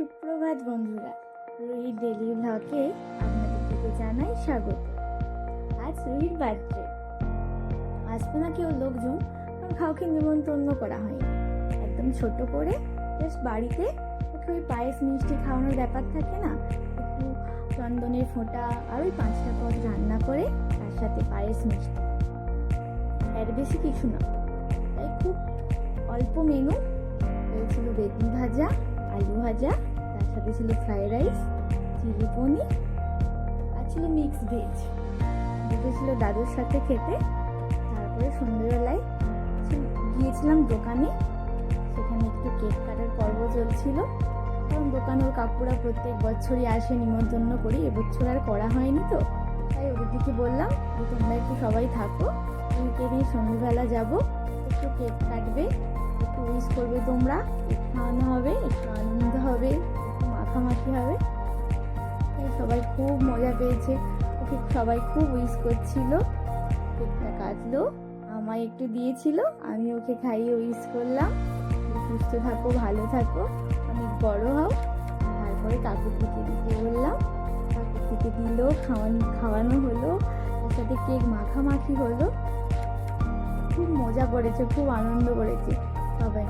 সুপ্রভাত বন্ধুরা রুহির ডেলি ব্লগে আপনাদেরকে জানাই স্বাগত। আজ রুহির বার্থডে। আসবে না কেউ লোকজন কাউকে নিমন্ত্রণ করা হয়নি। একদম ছোট করে জাস্ট বাড়িতে একটু ওই পায়েস মিষ্টি খাওয়ানোর ব্যাপার থাকে না, একটু চন্দনের ফোঁটা আর ওই পাঁচটা পদ রান্না করে তার সাথে পায়েস মিষ্টি। এর বেশি কিছু না। তাই খুব অল্প মেনু ছিল বেগুন ভাজা আলু ভাজা, তার সাথে ছিল ফ্রাইড রাইস চিলি পনির, আর ছিল মিক্স ভেজ দুটো ছিল দাদুর সাথে খেতে। তারপরে সন্ধ্যেবেলায় গিয়েছিলাম দোকানে। সেখানে একটু কেক কাটার পর্ব চলছিল। কারণ দোকানের কাকুরা প্রত্যেক বছরই আসে, নিমন্ত্রণ করি। এবছর আর করা হয়নি তো। তাই ওদের দিকে বললাম যে, তোমরা একটু সবাই থাকো। উইকে নিয়ে সন্ধ্যেবেলা যাব। একটু কেক কাটবে। একটু উইশ করবে তোমরা। খাওয়ানো সবাই খুব মজা পেয়েছে। ওকে সবাই খুব উইশ করছিল। কেকটা কাটলো, আমায় একটু দিয়েছিল, আমি ওকে খাইয়ে উইশ করলাম। সুস্থ থাকো, ভালো থাকো অনেক বড় হও। তারপরে কাকুর থেকে দিতে বললাম, কাকুর থেকে দিল, খাওয়ানো খাওয়ানো হলো, তার সাথে কেক মাখামাখি হলো। খুব মজা করেছে, খুব আনন্দ করেছে। সবাই